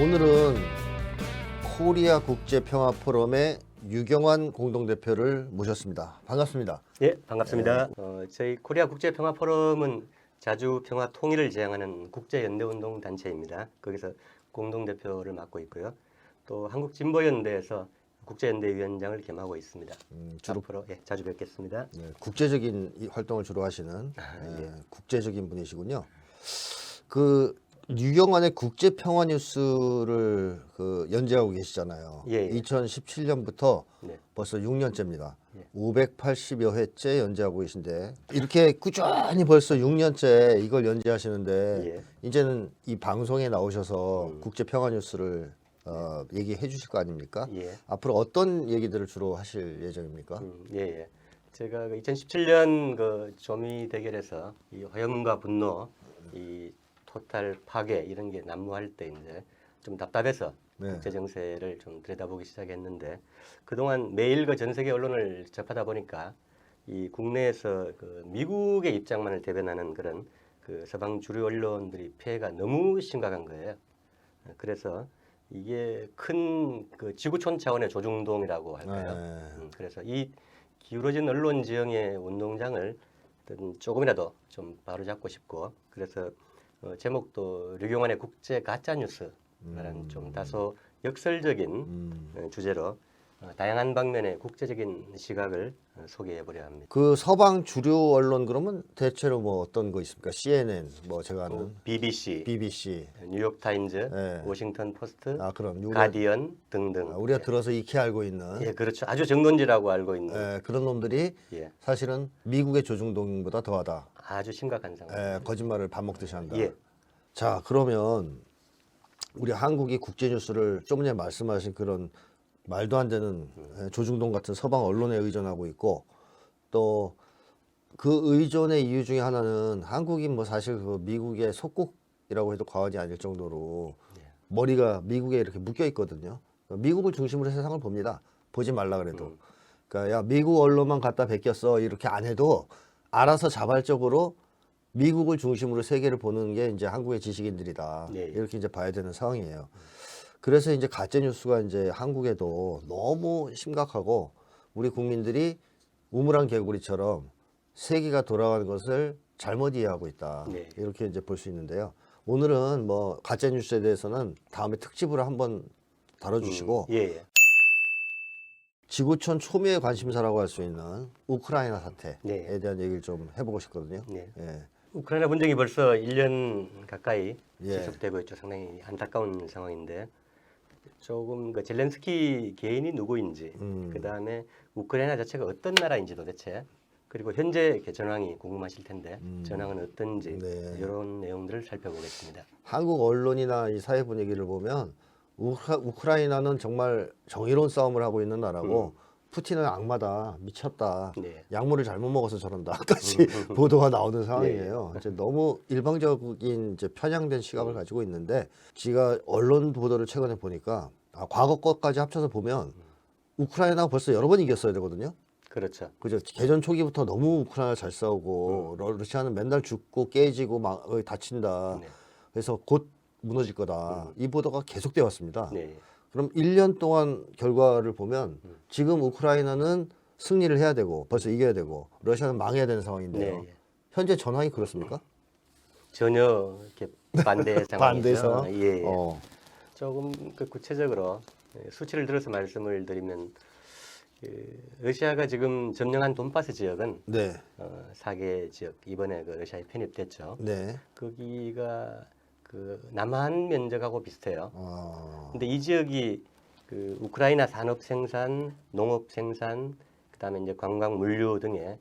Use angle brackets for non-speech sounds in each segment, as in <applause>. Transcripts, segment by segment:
오늘은 코리아 국제 평화 포럼의 유경환 공동대표를 모셨습니다. 반갑습니다. 예, 반갑습니다. 어, 저희 코리아 국제 평화 포럼은 자주 평화 통일을 지향하는 국제 연대 운동 단체입니다. 거기서 공동 대표를 맡고 있고요. 또 한국 진보 연대에서 국제 연대 위원장을 겸하고 있습니다. 음, 주로 앞으로 예, 자주 뵙겠습니다. 네, 국제적인 이 활동을 주로 하시는 아, 예, 국제적인 분이시군요. 그 유경환의 국제 평화 뉴스를 그 연재하고 계시잖아요. 예, 예. 2017년부터 네. 벌써 6년째입니다. 예. 580여 회째 연재하고 계신데 이렇게 꾸준히 벌써 6년째 이걸 연재하시는데 예. 이제는 이 방송에 나오셔서 음. 국제 평화 뉴스를 어, 얘기해 주실 거 아닙니까? 예. 앞으로 어떤 얘기들을 주로 하실 예정입니까? 음, 예, 예. 제가 그 2017년 그 조미 대결에서 이 화염과 분노, 이 토탈 파괴 이런 게 난무할 때 이제 좀 답답해서 네. 국제 정세를 좀 들여다보기 시작했는데 그동안 매일 그 전 세계 언론을 접하다 보니까 이 국내에서 그 미국의 입장만을 대변하는 그런 그 서방 주류 언론들이 피해가 너무 심각한 거예요. 그래서 이게 큰 그 지구촌 차원의 조중동이라고 할까요? 네. 음, 그래서 이 기울어진 언론 지형의 운동장을 조금이라도 좀 바로잡고 싶고 그래서 어, 제목도 류경환의 국제 가짜 뉴스라는 음. 좀 다소 역설적인 음. 어, 주제로 어, 다양한 방면의 국제적인 시각을 어, 소개해 보려 합니다. 그 서방 주류 언론 그러면 대체로 뭐 어떤 거 있습니까? CNN, 뭐 제가 아는 어, BBC, BBC, 뉴욕 타임즈, 네. 워싱턴 포스트, 아 그럼 우리가, 가디언 등등. 아, 우리가 들어서 익히 알고 있는 예, 그렇죠. 아주 정론지라고 알고 있는 예, 그런 놈들이 예, 사실은 미국의 조중동보다 더하다. 아주 심각한 상황. 예, 거짓말을 밥 먹듯이 한다. 예. 자 그러면 우리 한국이 국제 뉴스를 좀 전에 말씀하신 그런 말도 안 되는 예, 조중동 같은 서방 언론에 의존하고 있고 또 그 의존의 이유 중에 하나는 한국이 뭐 사실 그 미국의 속국이라고 해도 과언이 아닐 정도로 예. 머리가 미국에 이렇게 묶여 있거든요. 미국을 중심으로 세상을 봅니다. 보지 말라 그래도. 음. 그러니까 야 미국 언론만 갖다 베꼈어 이렇게 안 해도 알아서 자발적으로 미국을 중심으로 세계를 보는 게 이제 한국의 지식인들이다. 예, 예. 이렇게 이제 봐야 되는 상황이에요. 그래서 이제 가짜 뉴스가 이제 한국에도 너무 심각하고 우리 국민들이 우물안 개구리처럼 세계가 돌아가는 것을 잘못 이해하고 있다. 네. 이렇게 이제 볼 수 있는데요. 오늘은 뭐 가짜 뉴스에 대해서는 다음에 특집으로 한번 다뤄주시고 음, 예, 예. 지구촌 초미의 관심사라고 할 수 있는 우크라이나 사태에 네. 대한 얘기를 좀 해보고 싶거든요. 네. 예. 우크라이나 분쟁이 벌써 1년 가까이 예. 지속되고 있죠. 상당히 안타까운 상황인데 조금 그 젤렌스키 개인이 누구인지 음. 그 다음에 우크라이나 자체가 어떤 나라인지 도대체 그리고 현재 전황이 궁금하실 텐데 음. 전황은 어떤지 네. 이런 내용들을 살펴보겠습니다. 한국 언론이나 이 사회 분위기를 보면 우크라, 우크라 이나는 정말 정의로운 싸움을 하고 있는 나라고 푸틴은 악마다 미쳤다 네. 약물을 잘못 먹어서 저런다까지 <laughs> 보도가 나오는 상황이에요. 이제 너무 일방적인 이제 편향된 시각을 가지고 있는데 제가 언론 보도를 최근에 보니까 아, 과거 것까지 합쳐서 보면 우크라이나가 벌써 여러 번 이겼어야 되거든요. 그렇죠. 그죠? 개전 초기부터 너무 우크라이나 잘 싸우고 러- 러시아는 맨날 죽고 깨지고 막 어, 다친다. 네. 그래서 곧 무너질 거다. 이 보도가 계속되어 왔습니다. 네. 그럼 1년 동안 결과를 보면 지금 우크라이나는 승리를 해야 되고 벌써 이겨야 되고 러시아는 망해야 되는 상황인데요. 네. 예. 현재 전황이 그렇습니까? 전혀 이렇게 반대 <laughs> 상황이죠. 반대에서 예, 예. 어, 조금 그 구체적으로 예, 수치를 들어서 말씀을 드리면 그 러시아가 지금 점령한 돈바스 지역은 네, 어, 사개 지역 이번에 그 러시아에 편입됐죠. 네. 거기가 그 남한 면적하고 비슷해요. 어, 근데 이 지역이 그 우크라이나 산업 생산, 농업 생산, 그다음에 이제 관광 물류 등의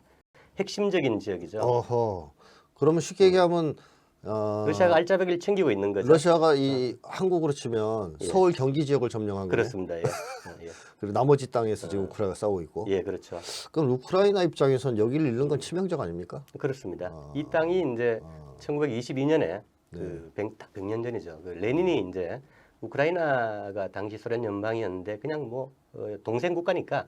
핵심적인 지역이죠. 어허. 그러면 쉽게 얘기하면 어, 러시아가 알짜배기를 챙기고 있는 거죠. 러시아가 이 한국으로 치면 예. 서울 경기 지역을 점령한 거예요. 그렇습니다. 예. 어, <laughs> 예. 그리고 나머지 땅에서 지금 우크라이나가 싸우고 있고. 예, 그렇죠. 그럼 우크라이나 입장에선 여기를 잃는 건 치명적 아닙니까? 그렇습니다. 아. 이 땅이 이제 아. 1922년에 네. 그 100, 100년 전이죠. 그 레닌이 이제 우크라이나가 당시 소련 연방이었는데 그냥 뭐 어, 동생 국가니까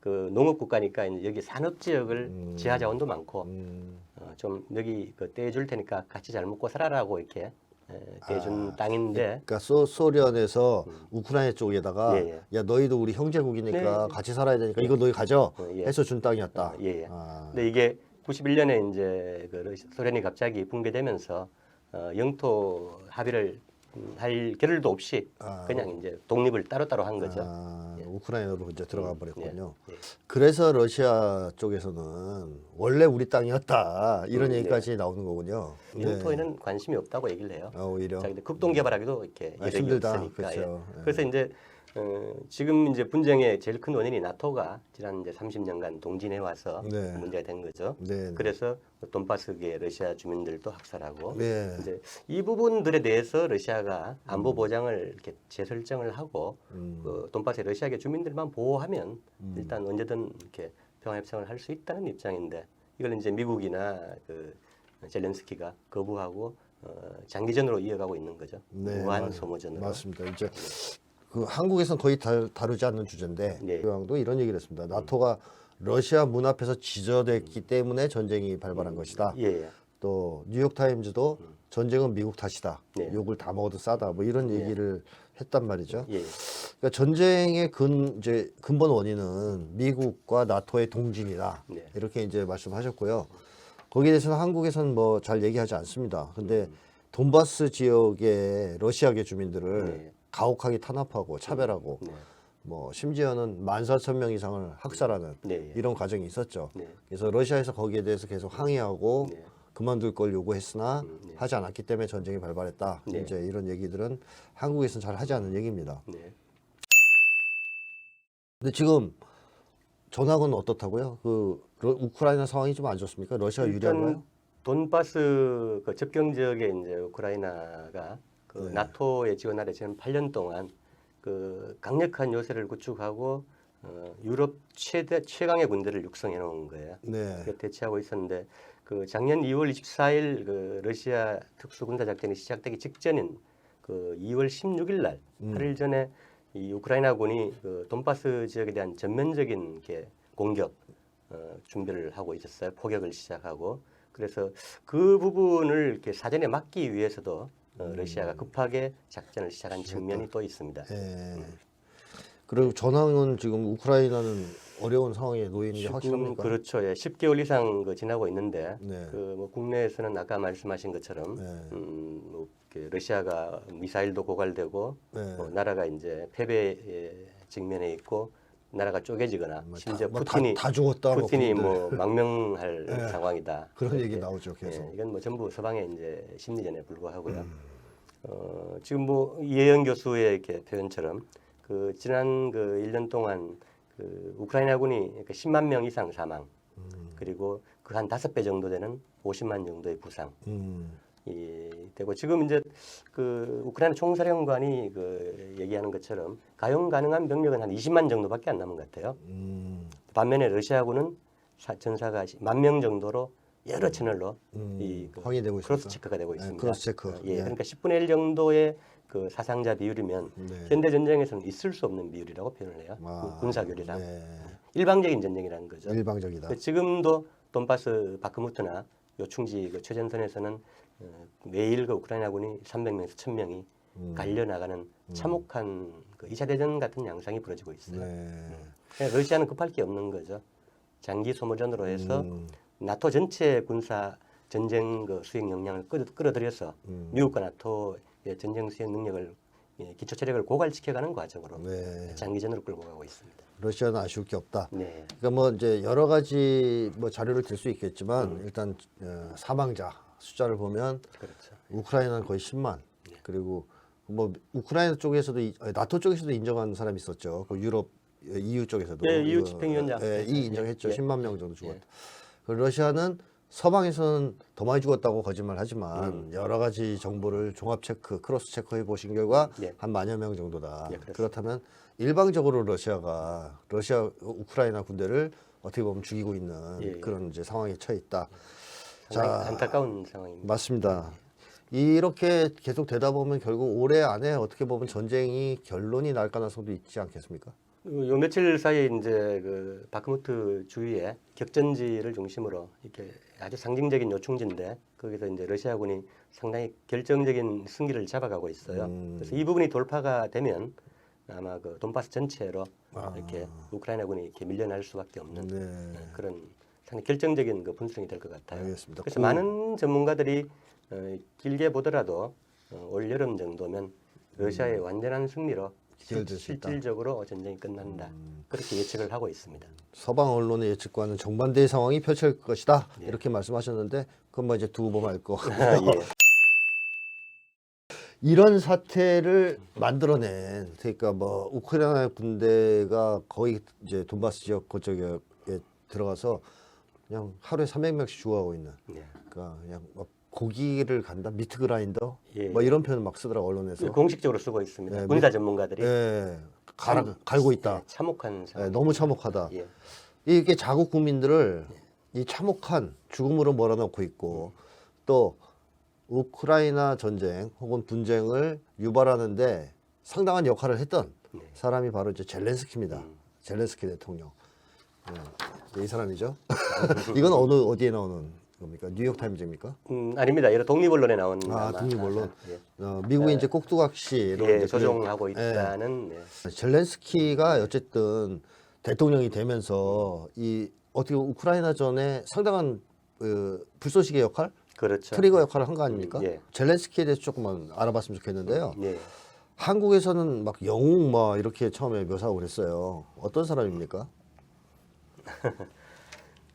그 농업 국가니까 이제 여기 산업 지역을 음. 지하 자원도 많고 음, 어, 좀 여기 그 떼줄 테니까 같이 잘 먹고 살아라고 이렇게 에, 대준 땅인데 그러니까 소, 소련에서 우크라이나 쪽에다가 예, 예. 야 너희도 우리 형제국이니까 네. 같이 살아야 되니까 이거 너희 가져 어, 예. 해서 준 땅이었다. 어, 예, 예. 아, 근데 이게 91년에 이제 그 소련이 갑자기 붕괴되면서 어, 영토 합의를 음, 할 겨를도 없이 아. 그냥 이제 독립을 따로따로 한 거죠. 아, 우크라이나로 이제 들어가 음, 버렸군요. 예, 예. 그래서 러시아 쪽에서는 원래 우리 땅이었다 이런 음, 얘기까지 나오는 거군요. 네. 영토에는 관심이 없다고 얘기를 해요. 아, 오히려 자, 근데 극동 개발하기도 이렇게 아, 힘들다. 그렇죠. 예. 예. 그래서 이제 어, 지금 이제 분쟁의 제일 큰 원인이 나토가 지난 이제 30년간 동진해 와서 네. 문제가 된 거죠. 네. 그래서 돈바스계 러시아 주민들도 학살하고 네. 이제 이 부분들에 대해서 러시아가 안보 보장을 이렇게 재설정을 하고 음. 그 돈바스의 러시아계 주민들만 보호하면 일단 언제든 이렇게 평화 협상을 할 수 있다는 입장인데 이걸 이제 미국이나 그 젤렌스키가 거부하고 어, 장기전으로 이어가고 있는 거죠. 네, 무한 맞- 소모전으로. 맞습니다. 이제 그 한국에서는 거의 다, 다루지 않는 주제인데 네. 교황도 이런 얘기를 했습니다. 나토가 러시아 문 앞에서 지저됐기 때문에 전쟁이 발발한 것이다. 예, 예. 또 뉴욕 타임즈도 전쟁은 미국 탓이다. 네. 욕을 다 먹어도 싸다. 뭐 이런 얘기를 했단 말이죠. 예. 그러니까 전쟁의 근 이제 근본 원인은 미국과 나토의 동진이다. 네. 이렇게 이제 말씀하셨고요. 거기에 대해서는 한국에서는 뭐 잘 얘기하지 않습니다. 근데 음. 돈바스 지역의 러시아계 주민들을 네. 가혹하게 탄압하고 차별하고 네. 뭐 심지어는 만 사천 명 이상을 학살하는 네. 예. 이런 과정이 있었죠. 네. 그래서 러시아에서 거기에 대해서 계속 항의하고 네. 그만둘 걸 요구했으나 음, 네. 하지 않았기 때문에 전쟁이 발발했다. 네. 이제 이런 얘기들은 한국에서는 잘 하지 않는 얘기입니다. 네. 근데 지금 전황은 어떻다고요? 그 러- 우크라이나 상황이 좀 안 좋습니까? 러시아가 유리한가요? 돈바스 그 접경 지역에 이제 우크라이나가 그 네. 나토에 지원 아래 지난 8년 동안 그 강력한 요새를 구축하고 어, 유럽 최대 최강의 군대를 육성해 놓은 거예요. 네. 그 대치하고 있었는데 그 작년 2월 24일 그 러시아 특수군사 작전이 시작되기 직전인 그 2월 16일 날 음. 8일 전에 이 우크라이나군이 그 돈바스 지역에 대한 전면적인 이렇게 공격 어, 준비를 하고 있었어요. 포격을 시작하고 그래서 그 부분을 이렇게 사전에 막기 위해서도 어, 러시아가 급하게 작전을 시작한 측면이 또 있습니다. 예. 그리고 전황은 지금 우크라이나는 어려운 상황에 있는 게 지금 확실합니까? 그렇죠. 예, 10개월 이상 그 지나고 있는데 네. 그뭐 국내에서는 아까 말씀하신 것처럼 네. 음, 뭐 이렇게 러시아가 미사일도 고갈되고 네. 뭐 나라가 이제 패배에 직면해 있고 나라가 쪼개지거나 뭐 다- 심지어 뭐 다- 푸틴이 다 죽었다, 뭐 푸틴이. 뭐 망명할 네. <laughs> 상황이다. 그런 이렇게. 얘기 나오죠, 계속. 예, 이건 뭐 전부 서방의 이제 심리전에 불과하고요. 음. 어, 지금 뭐 이혜영 교수의 이렇게 표현처럼 그 지난 그 1년 동안 그 우크라이나군이 그 10만 명 이상 사망 음. 그리고 그 한 다섯 배 정도 되는 50만 정도의 부상 음. 이 되고 지금 이제 그 우크라이나 총사령관이 그 얘기하는 것처럼 가용 가능한 병력은 한 20만 정도밖에 안 남은 것 같아요. 음. 반면에 러시아군은 사- 전사가 만 명 정도로 여러 채널로 음. 이 그 확인되고. 크로스 체크가 되고 네, 있습니다. 크로스 체크. 예, 예. 그러니까 10분의 1 정도의 그 사상자 비율이면 네. 현대 전쟁에서는 있을 수 없는 비율이라고 표현을 해요. 아, 군사 교리상 네. 일방적인 전쟁이라는 거죠. 일방적이다. 그 지금도 돈바스 바크무트나 요충지 그 최전선에서는 어, 매일 그 우크라이나군이 300명에서 1000명이 음. 갈려 나가는 참혹한 그 2차 대전 같은 양상이 벌어지고 있어요. 네. 그냥 러시아는 급할 게 없는 거죠. 장기 소모전으로 해서 음. 나토 전체 군사 전쟁 그 수행 역량을 끌어, 끌어들여서 음. 미국과 나토의 전쟁 수행 능력을 예, 기초 체력을 고갈시켜가는 과정으로 네. 장기전으로 끌고 가고 있습니다. 러시아는 아쉬울 게 없다. 네, 그러니까 뭐 이제 여러 가지 뭐 자료를 들 수 있겠지만 음. 일단 어, 사망자 숫자를 보면 그렇죠. 우크라이나는 거의 10만 네. 그리고 뭐 우크라이나 쪽에서도 나토 쪽에서도 인정한 사람이 있었죠. 그 유럽 EU 쪽에서도 네, EU 집행위원장. 예, 이 네, 인정했죠. 네. 10만 명 정도 죽었다. 그 러시아는 서방에서는 더 많이 죽었다고 거짓말하지만 음. 여러 가지 정보를 종합 체크, 크로스 체크해 보신 결과 네. 한 만여 명 정도다. 네. 그렇다면 일방적으로 러시아가 러시아 우크라이나 군대를 어떻게 보면 죽이고 있는 예, 예. 그런 이제 상황에 처해 있다. 상당히 자, 안타까운 상황입니다. 맞습니다. 이렇게 계속 되다 보면 결국 올해 안에 어떻게 보면 전쟁이 결론이 날 가능성도 있지 않겠습니까? 요 며칠 사이에 이제 그 바크무트 주위에 격전지를 중심으로 이렇게 아주 상징적인 요충지인데 거기서 이제 러시아군이 상당히 결정적인 승기를 잡아가고 있어요. 음. 그래서 이 부분이 돌파가 되면 아마 그 돈바스 전체로 아. 이렇게 우크라이나군이 이렇게 밀려날 수밖에 없는 네. 그런 상당히 결정적인 그 분수령이 될 것 같아요. 알겠습니다. 그래서 그- 많은 전문가들이 어, 길게 보더라도 어, 올 여름 정도면 러시아의 완전한 승리로. 실질적으로 전쟁이 끝난다. 그렇게 예측을 하고 있습니다. 서방 언론의 예측과는 정반대의 상황이 펼쳐질 것이다. 예. 이렇게 말씀하셨는데 그건 뭐 이제 두고 보면 알 거. <laughs> 예. <laughs> 이런 사태를 만들어낸 그러니까 뭐 우크라이나 군대가 거의 이제 돈바스 지역 그쪽에 들어가서 그냥 하루에 300명씩 죽어가고 있는 예. 그러니까 그냥 막 고기를 간다 미트 그라인더 예. 뭐 이런 표현 막 쓰더라고 언론에서 공식적으로 쓰고 있습니다. 네, 군사 전문가들이 예 갈아, 갈고 있다 예, 참혹한 예, 상황. 너무 참혹하다 예. 이게 자국 국민들을 이 참혹한 죽음으로 몰아넣고 있고 또 우크라이나 전쟁 혹은 분쟁을 유발하는데 상당한 역할을 했던 네. 사람이 바로 이제 젤렌스키입니다. 음. 젤렌스키 대통령. 네, 이 사람이죠. <laughs> 이건 어느 어디에 나오는 겁니까? 뉴욕 타임즈입니까? 음, 아닙니다. 여러 독립 언론에 나온 아, 아마- 독립 언론. 예. 어, 미국이 이제 꼭두각시로 예, 이제 조종하고 그- 예. 있다는 예. 젤렌스키가 어쨌든 대통령이 되면서 이 어떻게 보면 우크라이나 전에 상당한 그 불쏘시개 역할, 그렇죠. 트리거 역할을 한 거 아닙니까? 음, 예. 젤렌스키에 대해서 조금만 알아봤으면 좋겠는데요. 예. 한국에서는 막 영웅 막 이렇게 처음에 묘사하고 그랬어요. 어떤 사람입니까? <laughs>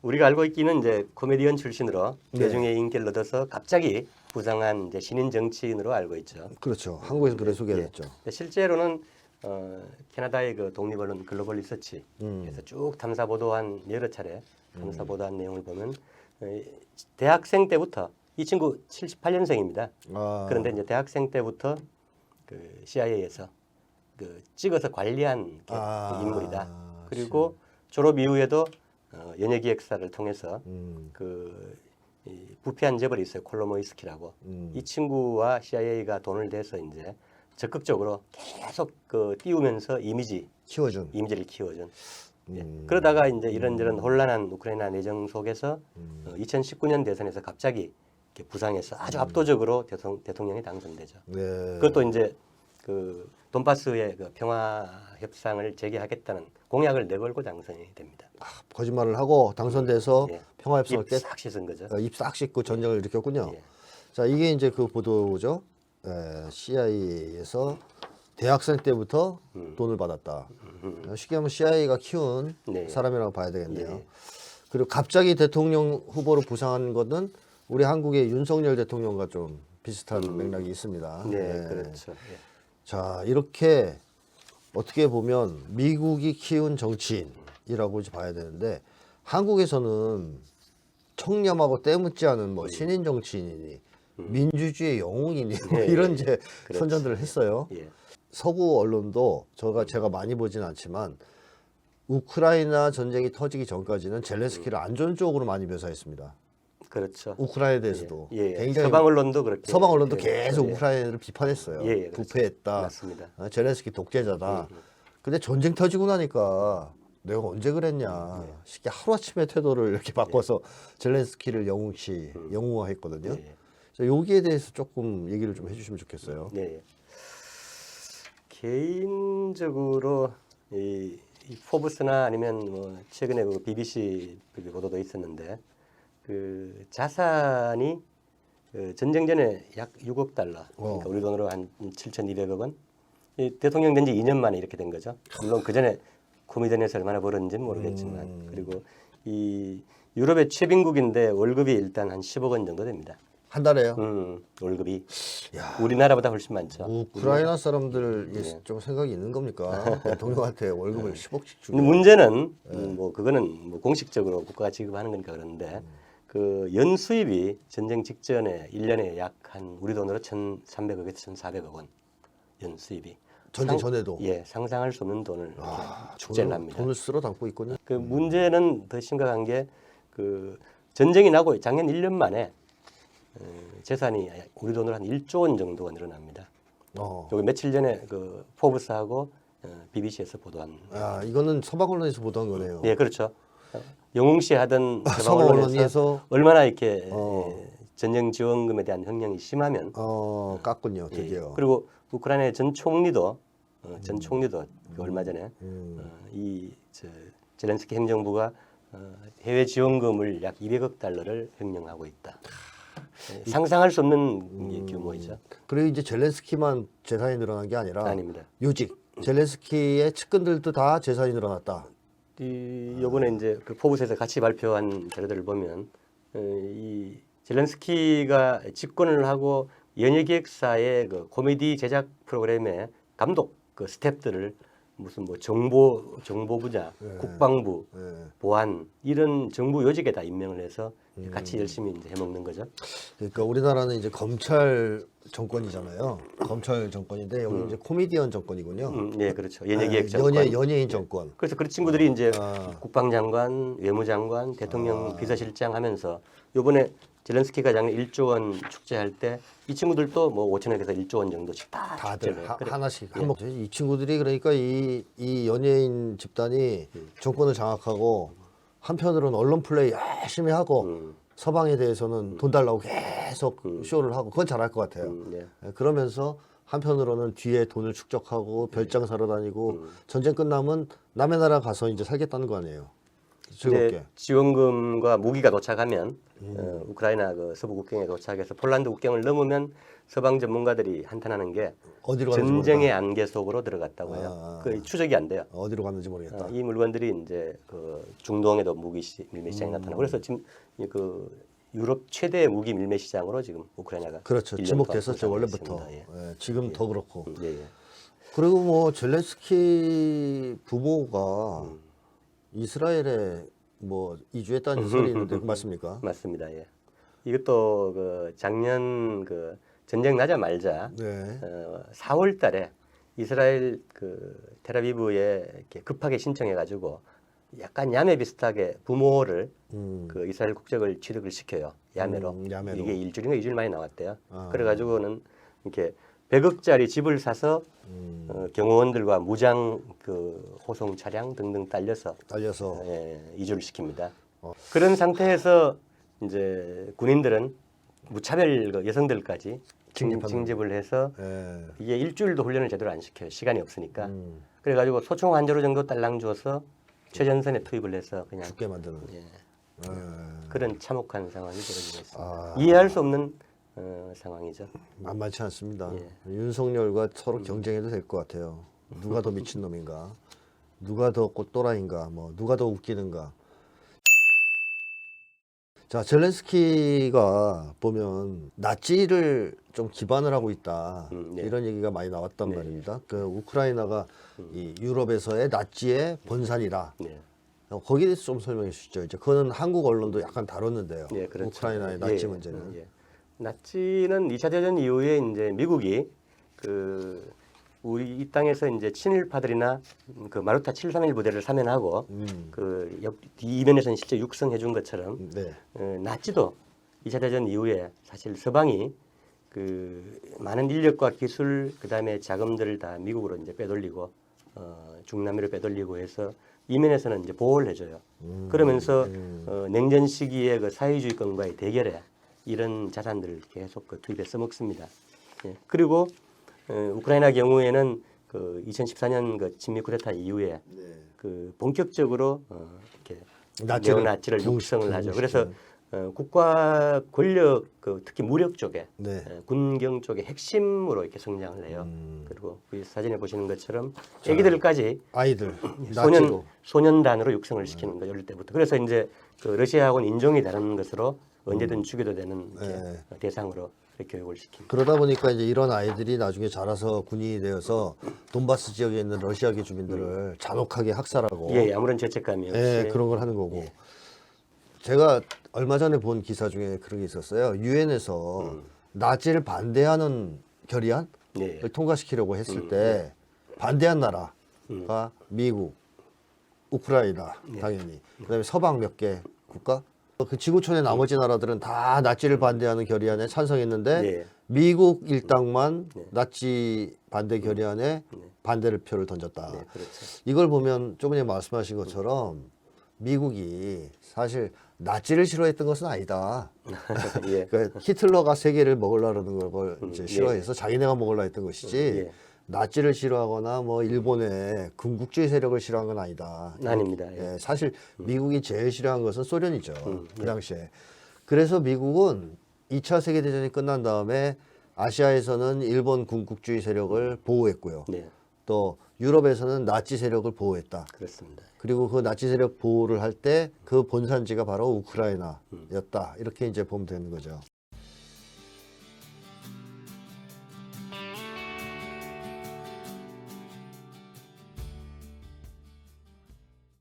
우리가 알고 있기는 이제 코미디언 출신으로 네. 대중의 인기를 얻어서 갑자기 부상한 이제 신인 정치인으로 알고 있죠. 그렇죠. 한국에서 그래 소개됐죠. 근데 실제로는 어, 캐나다의 그 독립 언론 글로벌 리서치 음. 에서 쭉 탐사 보도한 여러 차례 탐사 보도한 내용을 보면 어, 이 대학생 때부터 이 친구 78년생입니다. 아, 그런데 이제 대학생 때부터 그 CIA에서 그 찍어서 관리한 게- 아, 인물이다. 그리고 졸업 이후에도 어, 연예기획사를 통해서 음, 그 이 부패한 재벌이 있어요. 콜로모이스키라고. 음. 이 친구와 CIA가 돈을 대서 이제 적극적으로 계속 그 띄우면서 이미지 키워준. 이미지를 키워준. 예. 음. 그러다가 이제 이런저런 혼란한 우크라이나 내정 속에서 음. 어, 2019년 대선에서 갑자기 이렇게 부상해서 아주 압도적으로 대통, 대통령이 당선되죠. 네. 그것도 이제 그 돈바스의 그 평화 협상을 재개하겠다는 공약을 내걸고 당선이 됩니다. 거짓말을 하고 당선돼서 예. 평화 협상을 깨, 싹 씻은 거죠. 어, 입싹 씻고 전쟁을 일으켰군요. 예. 자, 이게 이제 그 보도죠. CIA에서 대학생 때부터 음. 돈을 받았다. 쉽게 하면 CIA가 키운 네. 사람이라고 봐야 되겠네요. 예. 그리고 갑자기 대통령 후보로 부상한 것은 우리 한국의 윤석열 대통령과 좀 비슷한 맥락이 있습니다. 네, 예. 그렇죠. 예. 자, 이렇게 어떻게 보면 미국이 키운 정치인이라고 이제 봐야 되는데 한국에서는 청렴하고 때묻지 않은 뭐 신인 정치인이니 민주주의 영웅이니 뭐 예, 이런 예, 이제 그렇죠. 선전들을 했어요. 예. 서구 언론도 저가 제가 많이 보진 않지만 우크라이나 전쟁이 터지기 전까지는 젤렌스키를 안 좋은 쪽으로 많이 묘사했습니다. 그렇죠. 우크라이나에 대해서도 예, 예. 굉장히 서방 언론도 그렇게 서방 언론도 예, 계속 예. 우크라이나를 비판했어요. 예, 예. 부패했다. 맞습니다. 아, 젤렌스키 독재자다. 음, 근데 전쟁 터지고 나니까 내가 언제 그랬냐. 예. 쉽게 하루아침에 태도를 이렇게 바꿔서 젤렌스키를 영웅시, 영웅화했거든요. 예, 예. 그래서 여기에 대해서 조금 얘기를 좀 해주시면 좋겠어요. 네. 개인적으로 이, 이 포브스나 아니면 뭐 최근에 그 BBC 그 보도도 있었는데 그 자산이 그 전쟁 전에 약 6억 달러, 그러니까 어. 우리 돈으로 한 7,200억 원. 이 대통령 된 지 2년 만에 이렇게 된 거죠. 물론 그 전에 코미디언에서 얼마나 벌었는지는 모르겠지만 음. 그리고 이 유럽의 최빈국인데 월급이 일단 한 10억 원 정도 됩니다. 한 달에요. 음, 월급이 야. 우리나라보다 훨씬 많죠. 우크라이나 사람들 예. 좀 생각이 있는 겁니까? <laughs> 대통령한테 월급을 10억씩 주고. 근데 문제는 네. 음, 뭐 그거는 뭐 공식적으로 국가가 지급하는 거니까 그런데 음. 그 연수입이 전쟁 직전에 일년에 약 한 우리 돈으로 1,300억에서 1,400억 원 연수입이 전쟁 상- 전에도. 예, 상상할 수 없는 돈을 이렇게 아, 돈을, 합니다. 돈을 쓸어 담고 있군요. 그 문제는 더 심각한 게 그 전쟁이 나고 작년 1년 만에 어, 재산이 우리 돈으로 한 1조 원 정도가 늘어납니다. 어. 여기 며칠 전에 그 포브스하고 어, BBC에서 보도한 아, 이거는 서방 언론에서 보도한 거네요. 예, 그렇죠. 영웅시 하던 아, 서방 언론에서 얼마나 이렇게 어. 예, 전쟁 지원금에 대한 형량이 심하면 어 깠군요 예, 드디어. 그리고 우크라이나의 전 총리도 어, 전 총리도 그 얼마 전에 음. 어, 이 저 젤렌스키 행정부가 어, 해외 지원금을 약 200억 달러를 횡령하고 있다. 예, 상상할 수 없는 음. 이 규모이죠. 그리고 이제 젤렌스키만 재산이 늘어난 게 아니라 아닙니다. 요직 젤렌스키의 측근들도 다 재산이 늘어났다. 이 요번에 이제 그 포브스에서 같이 발표한 자료들을 보면 어, 이 젤렌스키가 집권을 하고 연예기획사의 그 코미디 제작 프로그램의 감독 그 스탭들을 무슨 뭐 정보 정보 분야, 네. 국방부, 예. 보안 이런 정부 요직에 다 임명을 해서 음. 같이 열심히 이제 해먹는 거죠. 그러니까 우리나라는 이제 검찰 정권이잖아요. 검찰 정권인데 여기 이제 코미디언 정권이군요. 음, 네, 그렇죠. 연예기획 예, 정권. 연예 연예인 정권. 그래서 그 친구들이 이제 아. 국방장관, 외무장관, 대통령 비서실장 하면서 요번에 젤렌스키가 작년 1조 원 축제할 때 이 친구들도 뭐 5천억에서 1조 원 정도씩 다 다들 축제를 하, 그래. 하나씩 한몫. 이 친구들이 그러니까 이, 이 연예인 집단이 음. 정권을 장악하고 한편으로는 언론 플레이 열심히 하고 음, 서방에 대해서는 돈 달라고 계속 쇼를 하고 그건 잘할 것 같아요. 음, 네. 예, 그러면서 한편으로는 뒤에 돈을 축적하고 별장 사러 다니고 전쟁 끝나면 남의 나라 가서 이제 살겠다는 거 아니에요. 이제 지원금과 무기가 도착하면 음. 어, 우크라이나 그 서부 국경에 도착해서 폴란드 국경을 넘으면 서방 전문가들이 한탄하는 게 전쟁의 모르겠다. 안개 속으로 들어갔다고 아, 해요. 그 추적이 안 돼요. 어디로 갔는지 모르겠다. 어, 이 물건들이 이제 그 중동에도 무기 시, 밀매 시장이 음. 나타나고 그래서 지금 이그 유럽 최대 무기 밀매 시장으로 지금 우크라이나가 그렇죠. 1년 지목됐었죠 원래부터. 예. 예, 지금 더 그렇고. 음, 예, 예. 그리고 뭐 젤렌스키 부모가 음. 이스라엘에 뭐 이주했다는 소리 있는데 그 맞습니까? 맞습니다. 예. 이것도 그 작년 그 전쟁 나자 말자 네. 어, 4월달에 이스라엘 그 테라비브에 이렇게 급하게 신청해가지고 약간 야매 비슷하게 부모를 음. 그 이스라엘 국적을 취득을 시켜요. 야매로. 음, 야매로. 이게 일주일인가 이주일 만에 나왔대요. 아. 그래가지고는 이렇게 100억짜리 집을 사서 음. 어, 경호원들과 무장 그 호송 차량 등등 딸려서 딸려서 예, 이주를 시킵니다. 어. 그런 상태에서 이제 군인들은 무차별 그 여성들까지 징집하는 징집을 해서 예. 이게 일주일도 훈련을 제대로 안 시켜요. 시간이 없으니까. 음, 그래가지고 소총 한 자루 정도 딸랑 주어서 최전선에 투입을 해서 그냥 죽게 만드는. 예, 예. 그런 참혹한 상황이 벌어지고 있습니다. 아. 이해할 수 없는 어, 상황이죠. 만만치 않습니다. 예. 윤석열과 서로 경쟁해도 될 것 같아요. 누가 더 미친 놈인가? 누가 더 꽃도라인가? 뭐 누가 더 웃기는가? 자, 젤렌스키가 보면 나치를 좀 기반을 하고 있다. 음, 네. 이런 얘기가 많이 나왔단 네. 말입니다. 그 우크라이나가 이 유럽에서의 나치의 본산이라. 네. 어, 거기에 대해서 좀 설명해 주시죠. 이제 그거는 한국 언론도 약간 다뤘는데요. 예, 그렇죠. 우크라이나의 예, 나치 예, 문제는. 음, 예. 나치는 2차 대전 이후에 이제 미국이 그 우리 이 땅에서 이제 친일파들이나 그 마루타 731 부대를 사면하고 음, 그 옆, 이면에서는 실제 육성해 준 것처럼 네. 어, 나치도 2차 대전 이후에 사실 서방이 그 많은 인력과 기술 그다음에 자금들을 다 미국으로 이제 빼돌리고 어, 중남미로 빼돌리고 해서 이면에서는 이제 보호를 해줘요. 음, 그러면서 음. 어, 냉전 시기에 그 사회주의권과의 대결에 이런 자산들을 계속 그 투입해 써먹습니다. 예. 그리고 어, 우크라이나 경우에는 그 2014년 그 친미 쿠데타 이후에 네. 그 본격적으로 어, 이렇게 나치를 네오나치를 붕- 육성을 하죠. 그래서 어, 국가 권력 그 특히 무력 쪽에 네. 어, 군경 쪽의 핵심으로 이렇게 성장을 해요. 음. 그리고 이 사진에 보시는 것처럼 아기들까지 아이들 소년 나치로 소년단으로 육성을 시키는 거죠 어릴 때부터. 그래서 이제 그 러시아하고는 인종이 다른 것으로 언제든 죽여도 되는 네. 대상으로 교육을 시킵니다. 그러다 보니까 이제 이런 아이들이 나중에 자라서 군인이 되어서 돈바스 지역에 있는 러시아계 주민들을 잔혹하게 학살하고 예, 예, 아무런 죄책감이 없이. 예, 그런 걸 하는 거고. 제가 얼마 전에 본 기사 중에 그런 게 있었어요. 유엔에서 나치를 반대하는 결의안을 예, 예. 통과시키려고 했을 때 반대한 나라가 미국, 우크라이나 당연히. 그다음에 서방 몇 개 국가 그 지구촌의 나머지 나라들은 다 나치를 반대하는 결의안에 찬성했는데 네. 미국 일당만 나치 반대 결의안에 반대를 표를 던졌다. 네, 그렇죠. 이걸 보면 조금 전에 말씀하신 것처럼 미국이 사실 나치를 싫어했던 것은 아니다. <laughs> 예. 그 히틀러가 세계를 먹으려는 걸 이제 예. 싫어해서 자기네가 먹으려 했던 것이지 예. 나치를 싫어하거나 뭐 일본의 군국주의 세력을 싫어한 건 아니다. 아닙니다. 예. 예, 사실 미국이 제일 싫어한 것은 소련이죠. 음, 그 당시에. 그래서 미국은 2차 세계 대전이 끝난 다음에 아시아에서는 일본 군국주의 세력을 보호했고요. 네, 또 유럽에서는 나치 세력을 보호했다. 그렇습니다. 그리고 그 나치 세력 보호를 할 때 그 본산지가 바로 우크라이나였다. 이렇게 이제 보면 되는 거죠.